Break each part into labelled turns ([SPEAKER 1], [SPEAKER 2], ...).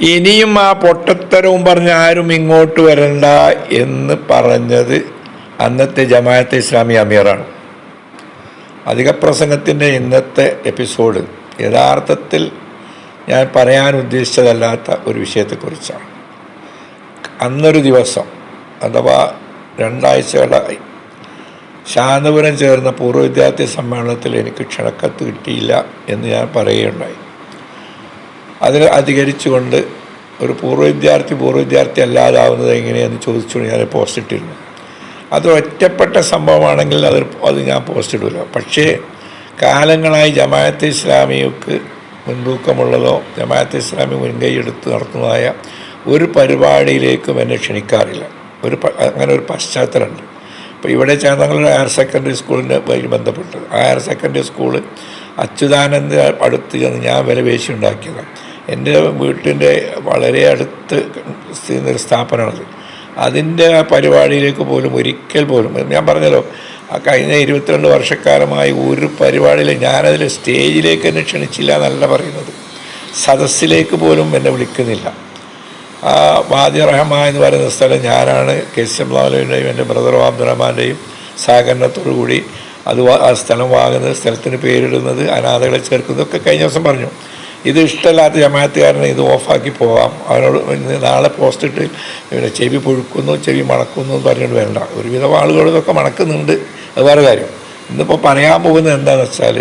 [SPEAKER 1] ഇനിയും ആ പൊട്ടത്തരവും പറഞ്ഞ് ആരും ഇങ്ങോട്ട് വരണ്ട എന്ന് പറഞ്ഞത് അന്നത്തെ ജമാഅത്തെ ഇസ്ലാമി അമീറാണ്. അധിക പ്രസംഗത്തിന്റെ ഇന്നത്തെ എപ്പിസോഡ് യഥാർത്ഥത്തിൽ ഞാൻ പറയാൻ ഉദ്ദേശിച്ചതല്ലാത്ത ഒരു വിഷയത്തെക്കുറിച്ചാണ്. അന്നൊരു ദിവസം അഥവാ രണ്ടാഴ്ചകളായി ശാന്തപുരം ചേർന്ന പൂർവ വിദ്യാർത്ഥി സമ്മേളനത്തിൽ എനിക്ക് ക്ഷണക്കത്ത് കിട്ടിയില്ല എന്ന് ഞാൻ പറയുകയുണ്ടായി. അതിന് അധികരിച്ചുകൊണ്ട് ഒരു പൂർവ വിദ്യാർത്ഥി പൂർവ വിദ്യാർത്ഥി അല്ലാതാവുന്നത് എങ്ങനെയെന്ന് ചോദിച്ചുകൊണ്ട് ഞാൻ പോസ്റ്റ് ഇട്ടിരുന്നു. അത് ഒറ്റപ്പെട്ട സംഭവമാണെങ്കിൽ അത് അത് ഞാൻ പോസ്റ്റ് ഇടില്ല പക്ഷേ കാലങ്ങളായി ജമാഅത്ത് ഇസ്ലാമിക്ക് മുൻതൂക്കമുള്ളതോ ജമാഅത്ത് ഇസ്ലാമി മുൻകൈ എടുത്ത് നടത്തുന്നതായ ഒരു പരിപാടിയിലേക്കും എന്നെ ക്ഷണിക്കാറില്ല. ഒരു അങ്ങനെ ഒരു പശ്ചാത്തലമുണ്ട്. അപ്പോൾ ഇവിടെ ചേർന്നങ്ങളുടെ ഹയർ സെക്കൻഡറി സ്കൂളിന്റെ വഴി ബന്ധപ്പെട്ടത് ആ ഹയർ സെക്കൻഡറി സ്കൂൾ അച്യുതാനന്ദ അടുത്ത് ചെന്ന് ഞാൻ വില പേശി ഉണ്ടാക്കിയതാണ് എന്റെ വീട്ടിന്റെ വളരെ അടുത്ത് സ്ഥിതി ഒരു സ്ഥാപനമാണത്. അതിന്റെ ആ പരിപാടിയിലേക്ക് പോലും ഒരിക്കൽ പോലും ഞാൻ പറഞ്ഞല്ലോ ആ കഴിഞ്ഞ ഇരുപത്തിരണ്ട് വർഷക്കാലമായി ഒരു പരിപാടിയിൽ ഞാനതിൽ സ്റ്റേജിലേക്ക് എന്നെ ക്ഷണിച്ചില്ല എന്നല്ല പറയുന്നത്. സദസ്സിലേക്ക് പോലും എന്നെ വിളിക്കുന്നില്ല. ആ വാദി റഹ്മാൻ എന്ന് പറയുന്ന സ്ഥലം ഞാനാണ് കെ സി എം ലാലുവിന്റെയും എന്റെ ബ്രദർ അബ്ദുറഹ്മാന്റെയും സഹകരണത്തോടു കൂടി അത് ആ സ്ഥലം വാങ്ങുന്നത് സ്ഥലത്തിന് പേരിടുന്നത് അനാഥകളെ ചേർക്കുന്നതൊക്കെ കഴിഞ്ഞ ദിവസം പറഞ്ഞു. ഇത് ഇഷ്ടമല്ലാത്ത ജമാഅത്തുകാരനെ ഇത് ഓഫാക്കി പോകാം. അവനോട് നാളെ പോസ്റ്റ് ഇട്ട് പിന്നെ ചെവി പുഴുക്കുന്നു ചെവി മണക്കുന്നു എന്ന് പറഞ്ഞുകൊണ്ട് വേണ്ട. ഒരുവിധം ആളുകൾ ഇതൊക്കെ മണക്കുന്നുണ്ട്. അത് വേറെ കാര്യം. ഇന്നിപ്പോൾ പറയാൻ പോകുന്നത് എന്താണെന്ന് വെച്ചാൽ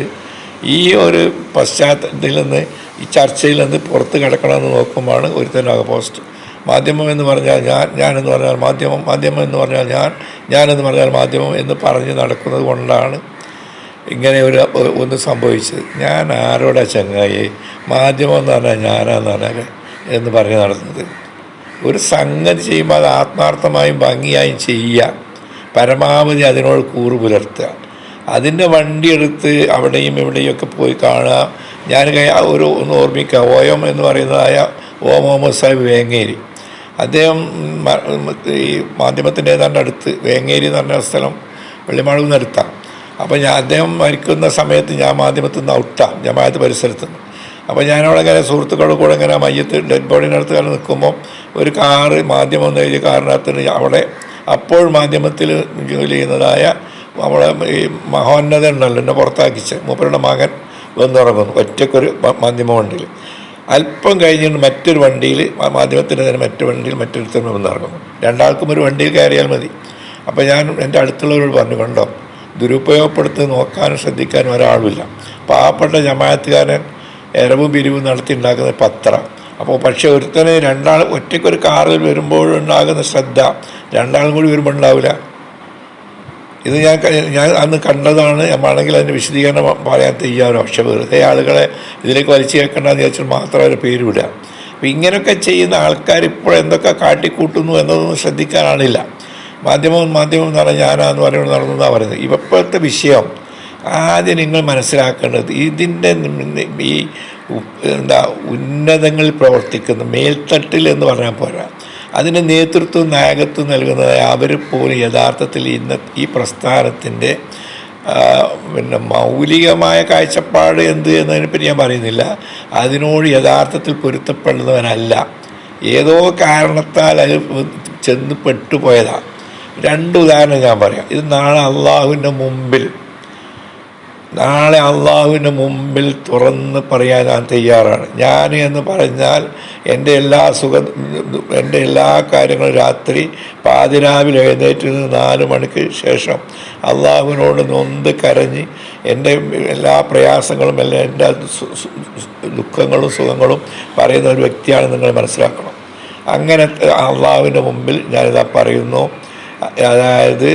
[SPEAKER 1] ഈ ഒരു പശ്ചാത്തലത്തിൽ നിന്ന് ഈ ചർച്ചയിൽ നിന്ന് പുറത്ത് കിടക്കണമെന്ന് നോക്കുമ്പോഴാണ് ഒരുത്തനാകെ പോസ്റ്റ് മാധ്യമം എന്ന് പറഞ്ഞാൽ ഞാൻ ഞാനെന്ന് പറഞ്ഞാൽ മാധ്യമം മാധ്യമം എന്ന് പറഞ്ഞാൽ ഞാൻ ഞാനെന്ന് പറഞ്ഞാൽ മാധ്യമം എന്ന് പറഞ്ഞ് നടക്കുന്നത് കൊണ്ടാണ് ഇങ്ങനെ ഒരു ഒന്ന് സംഭവിച്ചത്. ഞാൻ ആരോടാ ചങ്ങായി? മാധ്യമം എന്ന് പറഞ്ഞാൽ ഞാനാന്ന് പറഞ്ഞാൽ എന്ന് പറഞ്ഞ് നടന്നത്. ഒരു സംഗതി ചെയ്യുമ്പോൾ അത് ആത്മാർത്ഥമായും ഭംഗിയായും ചെയ്യുക. പരമാവധി അതിനോട് കൂറ് പുലർത്തുക. അതിന്റെ വണ്ടിയെടുത്ത് അവിടെയും ഇവിടെയൊക്കെ പോയി കാണുക. ഞാൻ ഒരു ഒന്ന് ഓർമ്മിക്കുക. ഓയം എന്ന് പറയുന്നതായ ഓ മുഹമ്മദ് സാഹിബ് വേങ്ങേരി. അദ്ദേഹം ഈ മാധ്യമത്തിന്റെ ഏതാണ്ട് അടുത്ത് വേങ്ങേരി എന്ന് പറഞ്ഞ സ്ഥലം വെള്ളിമാളൂന്ന് അടുത്താണ് അപ്പോൾ ഞാൻ അദ്ദേഹം മരിക്കുന്ന സമയത്ത് ഞാൻ മാധ്യമത്തിൽ നിന്ന് ഔട്ടാണ് ജമാഅത്ത് പരിസരത്ത് നിന്ന്. അപ്പോൾ ഞാനവിടെ ഇങ്ങനെ സുഹൃത്തുക്കളുടെ കൂടെ ഇങ്ങനെ മയ്യത്ത് ഡെഡ് ബോഡിനടുത്ത് കാലം നിൽക്കുമ്പോൾ ഒരു കാറ് മാധ്യമം എന്ന് എഴുതിയ കാറിനകത്ത് അവിടെ അപ്പോൾ മാധ്യമത്തിൽ ജോലി ചെയ്യുന്നതായ നമ്മളെ ഈ മഹോന്നത ഉണ്ടല്ലോ എന്നെ പുറത്താക്കിച്ച്. മൂപ്പരുടെ മകൻ വന്നിറങ്ങുന്നു. ഒറ്റക്കൊരു മാധ്യമ വണ്ടിയിൽ. അല്പം കഴിഞ്ഞിട്ട് മറ്റൊരു വണ്ടിയിൽ മാധ്യമത്തിന്റെ തന്നെ മറ്റൊരു വണ്ടിയിൽ മറ്റൊരുത്തരും വന്നിറങ്ങുന്നു രണ്ടാൾക്കും ഒരു വണ്ടിയിൽ കയറിയാൽ മതി. അപ്പോൾ ഞാൻ എന്റെ അടുത്തുള്ളവരോട് പറഞ്ഞു കണ്ടോ ദുരുപയോഗപ്പെടുത്തി നോക്കാനും ശ്രദ്ധിക്കാനും ഒരാളുമില്ല. പാവപ്പെട്ട ജമാഅത്തുകാരൻ എരവും പിരിവും നടത്തി ഉണ്ടാക്കുന്ന പത്രം. അപ്പോൾ പക്ഷേ ഒരുത്തനെ രണ്ടാൾ ഒറ്റയ്ക്കൊരു കാറിൽ വരുമ്പോഴുണ്ടാകുന്ന ശ്രദ്ധ രണ്ടാളും കൂടി വരുമ്പോൾ ഉണ്ടാവില്ല. ഇത് ഞാൻ ഞാൻ അന്ന് കണ്ടതാണ്. നമ്മളാണെങ്കിൽ അതിന്റെ വിശദീകരണം പറയാൻ തയ്യാറോ. പക്ഷെ വെറുതെ ആളുകളെ ഇതിലേക്ക് വലിച്ചു കേൾക്കണ്ടെന്ന് വിചാരിച്ചാൽ മാത്രം അവർ പേര് വിടുക അപ്പം ഇങ്ങനെയൊക്കെ ചെയ്യുന്ന ആൾക്കാർ ഇപ്പോൾ എന്തൊക്കെ കാട്ടിക്കൂട്ടുന്നു എന്നതൊന്നും ശ്രദ്ധിക്കാനാണില്ല. മാധ്യമം മാധ്യമം എന്ന് പറഞ്ഞാൽ ഞാനാന്ന് പറയുന്നത് നടന്നു എന്നാണ് പറയുന്നത് ഇപ്പോഴത്തെ വിഷയം ആദ്യം നിങ്ങൾ മനസ്സിലാക്കേണ്ടത് ഇതിന്റെ ഈ എന്താ ഉന്നതങ്ങളിൽ പ്രവർത്തിക്കുന്ന മേൽത്തട്ടിൽ എന്ന് പറഞ്ഞാൽ പോരാ. അതിന് നേതൃത്വം നായകത്വം നൽകുന്നത് അവർ പോലും യഥാർത്ഥത്തിൽ ഇന്ന് ഈ പ്രസ്ഥാനത്തിന്റെ പിന്നെ മൗലികമായ കാഴ്ചപ്പാട് എന്ത് എന്നതിനെപ്പറ്റി ഞാൻ പറയുന്നില്ല. അതിനോട് യഥാർത്ഥത്തിൽ പൊരുത്തപ്പെടുന്നവനല്ല. ഏതോ കാരണത്താൽ അത് ചെന്ന് പെട്ടുപോയതാണ് രണ്ട് ഉദാഹരണം ഞാൻ പറയാം. ഇത് നാളെ അള്ളാഹുവിന്റെ മുമ്പിൽ നാളെ അള്ളാഹുവിന്റെ മുമ്പിൽ തുറന്ന് പറയാൻ ഞാൻ തയ്യാറാണ്. ഞാൻ എന്ന് പറഞ്ഞാൽ എന്റെ എല്ലാ സുഖ എന്റെ എല്ലാ കാര്യങ്ങളും രാത്രി പാതിരാവിലെ എഴുന്നേറ്റ് നാല് മണിക്ക് ശേഷം അള്ളാഹുവിനോട് നൊന്ത് കരഞ്ഞ് എന്റെ എല്ലാ പ്രയാസങ്ങളും എല്ലാം എന്റെ ദുഃഖങ്ങളും സുഖങ്ങളും പറയുന്ന ഒരു വ്യക്തിയാണ് നിങ്ങൾ മനസ്സിലാക്കണം. അങ്ങനെ അള്ളാഹുവിന്റെ മുമ്പിൽ ഞാനിതാ പറയുന്നു അതായത്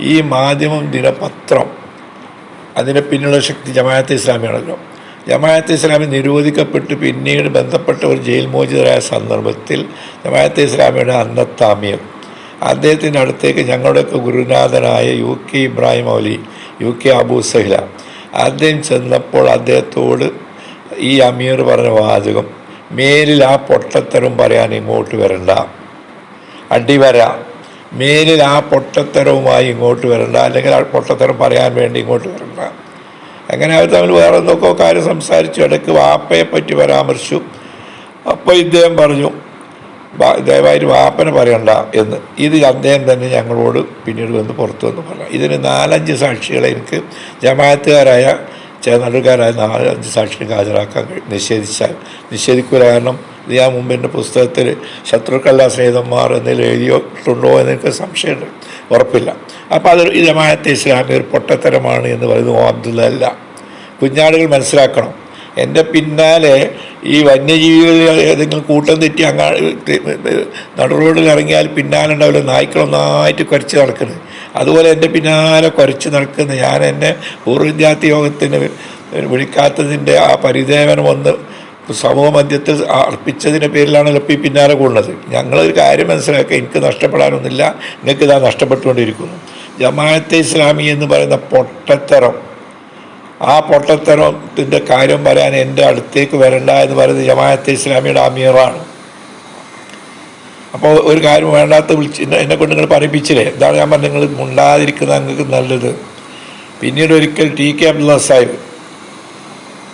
[SPEAKER 1] ഈ മാധ്യമം ദിനപത്രം അതിന്റെ പിന്നിലുള്ള ശക്തി ജമാഅത്തെ ഇസ്ലാമിയാണല്ലോ. ജമാഅത്തെ ഇസ്ലാമി നിരോധിക്കപ്പെട്ട് പിന്നീട് ബന്ധപ്പെട്ട ഒരു ജയിൽ മോചിതരായ സന്ദർഭത്തിൽ ജമാഅത്തെ ഇസ്ലാമിയുടെ അന്നത്താമ്യം. അദ്ദേഹത്തിന്റെ അടുത്തേക്ക് ഞങ്ങളുടെയൊക്കെ ഗുരുനാഥനായ യു കെ ഇബ്രാഹിം ഔലി യു കെ അബൂ സഹില. അദ്ദേഹം ചെന്നപ്പോൾ അദ്ദേഹത്തോട് ഈ അമീർ പറഞ്ഞ വാചകം മേലിൽ ആ പൊട്ടത്തരം പറയാൻ ഇങ്ങോട്ട് വരണ്ട. അടിവര മേലിൽ ആ പൊട്ടത്തരവുമായി ഇങ്ങോട്ട് വരണ്ട. അല്ലെങ്കിൽ ആ പൊട്ടത്തരം പറയാൻ വേണ്ടി ഇങ്ങോട്ട് വരണ്ട. അങ്ങനെ അവർ തമ്മിൽ വേറെ എന്തൊക്കെ കാര്യം സംസാരിച്ചു. ഇടയ്ക്ക് വാപ്പയെ പറ്റി പരാമർശിച്ചു. അപ്പോൾ ഇദ്ദേഹം പറഞ്ഞു "വാ- ദയവായിട്ട് വാപ്പനെ പറയണ്ട എന്ന്. ഇത് അദ്ദേഹം തന്നെ ഞങ്ങളോട് പിന്നീട് വന്ന് പുറത്തു വന്ന് പറഞ്ഞു. ഇതിന് നാലഞ്ച് സാക്ഷികളെ എനിക്ക് ജമാഅത്തുകാരായ ചേർന്നടുക്കാരായ നാലഞ്ച് സാക്ഷികൾക്ക് ഹാജരാക്കാൻ നിഷേധിച്ചാൽ നിഷേധിക്കുക കാരണം ഇത് ഞാൻ പുസ്തകത്തിൽ ശത്രുക്കല്ല സ്നേഹിതന്മാർ എന്നതിൽ എഴുതിയിട്ടുണ്ടോ എന്നൊക്കെ സംശയമുണ്ട്. ഉറപ്പില്ല. അപ്പോൾ അതൊരു ജമാഅത്തെ ഇസ്ലാമി ഒരു പൊട്ടത്തരമാണ് എന്ന് പറയുന്നത് ഓ അബ്ദുള്ള കുഞ്ഞാടുകൾ മനസ്സിലാക്കണം. എന്റെ പിന്നാലെ ഈ വന്യജീവികൾ ഏതെങ്കിലും കൂട്ടം തെറ്റി അങ്ങാ നടു റോഡിൽ ഇറങ്ങിയാൽ പിന്നാലെ ഉണ്ടാവില്ല. നായ്ക്കൾ ഒന്നായിട്ട് കുരച്ച് നടക്കുന്നത് അതുപോലെ എന്റെ പിന്നാലെ കുരച്ച് നടക്കുന്നത് ഞാൻ എന്നെ പൂർവ വിദ്യാർത്ഥി യോഗത്തിന് വിളിക്കാത്തതിന്റെ ആ പരിദേവനം ഒന്ന് സമൂഹ മധ്യത്തിൽ അർപ്പിച്ചതിന്റെ പേരിലാണല്ലോ ഇപ്പോൾ ഈ പിന്നാലെ കൂടുന്നത്. ഞങ്ങളൊരു കാര്യം മനസ്സിലാക്കുക. എനിക്ക് നഷ്ടപ്പെടാനൊന്നുമില്ല. നിങ്ങൾക്ക് ഇതാ നഷ്ടപ്പെട്ടുകൊണ്ടിരിക്കുന്നു. ജമാഅത്തെ ഇസ്ലാമി എന്ന് പറയുന്ന പൊട്ടത്തരം. ആ പൊട്ടത്തരത്തിന്റെ കാര്യം പറയാൻ എന്റെ അടുത്തേക്ക് വരണ്ട എന്ന് പറയുന്നത് ജമാഅത്തെ ഇസ്ലാമിയുടെ അമീറാണ്. അപ്പോൾ ഒരു കാര്യം വേണ്ടാത്ത വിളിച്ച് എന്നെ- എന്നെ കൊണ്ട് നിങ്ങൾ പറയിപ്പിച്ചില്ലേ? എന്താണ് ഞാൻ പറഞ്ഞത്? നിങ്ങൾ മുണ്ടാതിരിക്കുന്നത് നിങ്ങൾക്ക് നല്ലത്. പിന്നീട് ഒരിക്കൽ ടി കെ അബ്ദുള്ള സാഹിബ്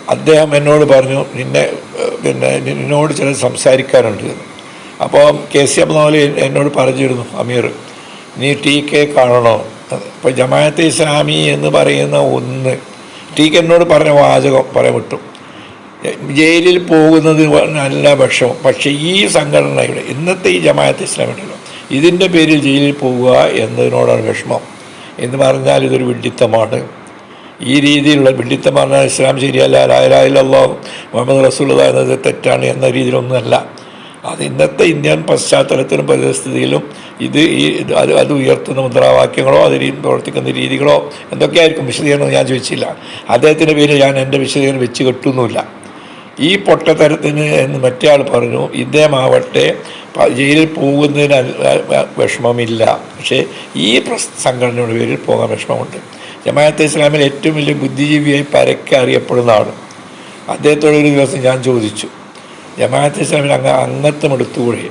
[SPEAKER 1] അദ്ദേഹം എന്നോട് പറഞ്ഞു നിന്നെ പിന്നെ നിന്നോട് ചില സംസാരിക്കാനുണ്ട് അപ്പോൾ കെ സി അബ്ദുൽ എന്നോട് പറഞ്ഞിരുന്നു അമീർ നീ ടി കെ കാണണോ? ഇപ്പോൾ ജമാഅത്തെ ഇസ്ലാമി എന്ന് പറയുന്ന ഒന്ന് ടി കെ എന്നോട് പറഞ്ഞ വാചകം പറയാൻ വിട്ടു. ജയിലിൽ പോകുന്നത് നല്ല വിഷമം പക്ഷേ ഈ സംഘടനയുടെ ഇന്നത്തെ ഈ ജമാഅത്ത് ഇസ്ലാമിയുണ്ടല്ലോ ഇതിന്റെ പേരിൽ ജയിലിൽ പോവുക എന്നതിനോടാണ് വിഷമം. എന്ന് പറഞ്ഞാൽ ഇതൊരു വിഡ്ഢിത്തമാണ്. ഈ രീതിയിലുള്ള പറഞ്ഞാൽ ഇസ്ലാം ശരിയല്ല ലായലായില്ലല്ലോ മുഹമ്മദ് റസൂള്ള എന്നത് തെറ്റാണ് എന്ന രീതിയിലൊന്നുമല്ല. അത് ഇന്നത്തെ ഇന്ത്യൻ പശ്ചാത്തലത്തിലും പരിസ്ഥിതിയിലും ഇത് ഈ അത് അത് ഉയർത്തുന്ന മുദ്രാവാക്യങ്ങളോ അതിൽ പ്രവർത്തിക്കുന്ന രീതികളോ എന്തൊക്കെയായിരിക്കും വിശദീകരണം ഞാൻ ചോദിച്ചില്ല. അദ്ദേഹത്തിന്റെ പേര് ഞാൻ എന്റെ വിശദീകരണം വെച്ച് കെട്ടുന്നുമില്ല. ഈ പൊട്ടത്തരത്തിന് എന്ന് മറ്റേ ആൾ പറഞ്ഞു ഇദ്ദേഹം ആവട്ടെ പ- ജയിലിൽ പോകുന്നതിന് വിഷമമില്ല. പക്ഷേ ഈ സംഘടനയുടെ പേരിൽ പോകാൻ വിഷമമുണ്ട്. ജമാഅത്തെ ഇസ്ലാമിൽ ഏറ്റവും വലിയ ബുദ്ധിജീവിയായി പരക്കെ അറിയപ്പെടുന്ന ആൾ അദ്ദേഹത്തോട് ഒരു ദിവസം ഞാൻ ചോദിച്ചു ജമാഅത്തെ ഇസ്ലാമിൽ അങ്ങ് അംഗത്വം എടുത്തുകൂടെ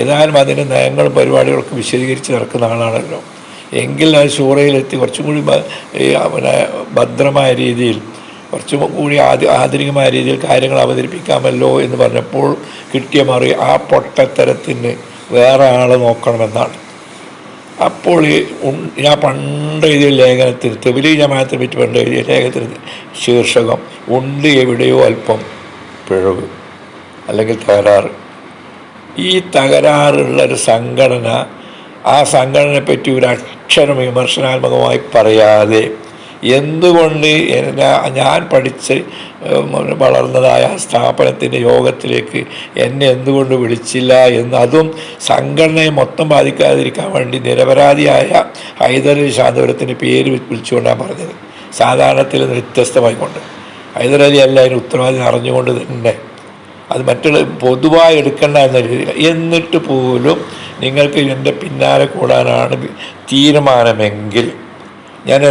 [SPEAKER 1] ഏതായാലും അതിന്റെ നയങ്ങളും പരിപാടികളൊക്കെ വിശദീകരിച്ച് നടക്കുന്ന ആളാണല്ലോ. എങ്കിൽ ആ ഷൂറയിലെത്തി കുറച്ചും കൂടി ഭദ്രമായ രീതിയിൽ കുറച്ചും കൂടി ആധി ആധുനികമായ രീതിയിൽ കാര്യങ്ങൾ അവതരിപ്പിക്കാമല്ലോ എന്ന് പറഞ്ഞപ്പോൾ കിട്ടിയ മറി ആ പൊട്ടത്തരത്തിന് വേറെ ആളെ നോക്കണമെന്നാണ്. അപ്പോൾ ഞാൻ പണ്ട് എഴുതിയ ലേഖനത്തിൽ തെബിലി ജമാഅത്തിനെ പറ്റി പണ്ട് എഴുതിയ ലേഖനത്തിൽ ശീർഷകം ഉണ്ട് എവിടെയോ അല്പം പിഴവ് അല്ലെങ്കിൽ തകരാറ്. ഈ തകരാറുള്ള ഒരു സംഘടന ആ സംഘടനയെപ്പറ്റി ഒരു അക്ഷരം വിമർശനാത്മകമായി പറയാതെ എന്തുകൊണ്ട് ഞാൻ പഠിച്ച് വളർന്നതായ സ്ഥാപനത്തിന്റെ യോഗത്തിലേക്ക് എന്നെ എന്തുകൊണ്ട് വിളിച്ചില്ല എന്ന് അതും സംഘടനയെ മൊത്തം ബാധിക്കാതിരിക്കാൻ വേണ്ടി നിരപരാധിയായ ഹൈദരലി ശാന്തപുരത്തിന്റെ പേര് വിളിച്ചുകൊണ്ടാണ് പറഞ്ഞത്. സാധാരണത്തിൽ നിന്ന് വ്യത്യസ്തമായിക്കൊണ്ട് ഹൈദരലി അല്ല അതിന് ഉത്തരവാദി അറിഞ്ഞുകൊണ്ട് തന്നെ. അത് മറ്റുള്ള പൊതുവായി എടുക്കേണ്ട എന്ന രീതിയിൽ. എന്നിട്ട് പോലും നിങ്ങൾക്ക് എന്റെ പിന്നാലെ കൂടാനാണ് തീരുമാനമെങ്കിൽ ഞാൻ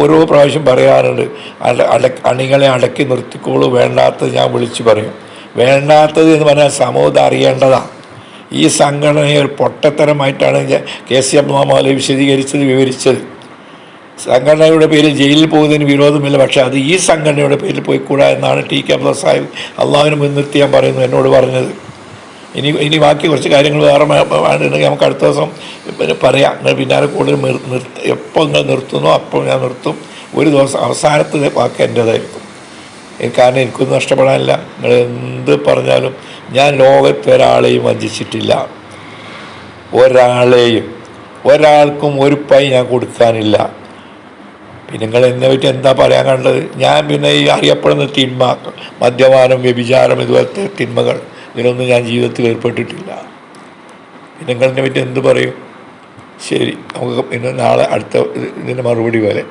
[SPEAKER 1] ഓരോ പ്രാവശ്യം പറയാറുണ്ട് അട അണികളെ അടക്കി നിർത്തിക്കോളൂ വേണ്ടാത്തത് ഞാൻ വിളിച്ചു പറയും. വേണ്ടാത്തത് എന്ന് പറഞ്ഞാൽ സമൂഹം അറിയേണ്ടതാണ് ഈ സംഘടനയെ പൊട്ടത്തരമായിട്ടാണ് കെ സി അബ്ദുമാലി വിശദീകരിച്ചത് വിവരിച്ചത്. സംഘടനയുടെ പേരിൽ ജയിലിൽ പോകുന്നതിന് വിരോധമില്ല പക്ഷേ അത് ഈ സംഘടനയുടെ പേരിൽ പോയിക്കൂടാ എന്നാണ് ടി കെ അബ്ദുൾ സാഹിബ് അള്ളാഹുവിനെ മുൻനിർത്തി ഞാൻ പറയുന്നു എന്നോട് പറഞ്ഞത്. ഇനി ഇനി ബാക്കി കുറച്ച് കാര്യങ്ങൾ വേറെ വേണ്ടിയിട്ടുണ്ടെങ്കിൽ നമുക്ക് അടുത്ത ദിവസം പിന്നെ പറയാം. നിങ്ങൾ പിന്നാലെ കൂടുതൽ നിർ- നിർത്ത എപ്പോൾ നിങ്ങൾ നിർത്തുന്നോ അപ്പോൾ ഞാൻ നിർത്തും. ഒരു ദിവസം അവസാനത്തെ വാക്ക് എന്റേതായിരിക്കും. കാരണം എനിക്കൊന്നും നഷ്ടപ്പെടാനില്ല. നിങ്ങൾ എന്ത് പറഞ്ഞാലും ഞാൻ ലോകത്ത് ഒരാളെയും വഞ്ചിച്ചിട്ടില്ല. ഒരാളെയും ഒരാൾക്കും ഒരു പൈ ഞാൻ കൊടുക്കാനില്ല. പിന്നെ നിങ്ങൾ എന്നെ പറ്റി എന്താ പറയാൻ കണ്ടത്? ഞാൻ പിന്നെ ഈ അറിയപ്പെടുന്ന തിന്മ മദ്യപാനം വ്യഭിചാരം ഇതുപോലത്തെ തിന്മകൾ. ഇതിലൊന്നും ഞാൻ ജീവിതത്തിൽ ഏർപ്പെട്ടിട്ടില്ല. എന്നെ പറ്റി എന്ത് പറയും? ശരി നമുക്ക് പിന്നെ നാളെ അടുത്ത ഇതിന്റെ മറുപടി പോലെ.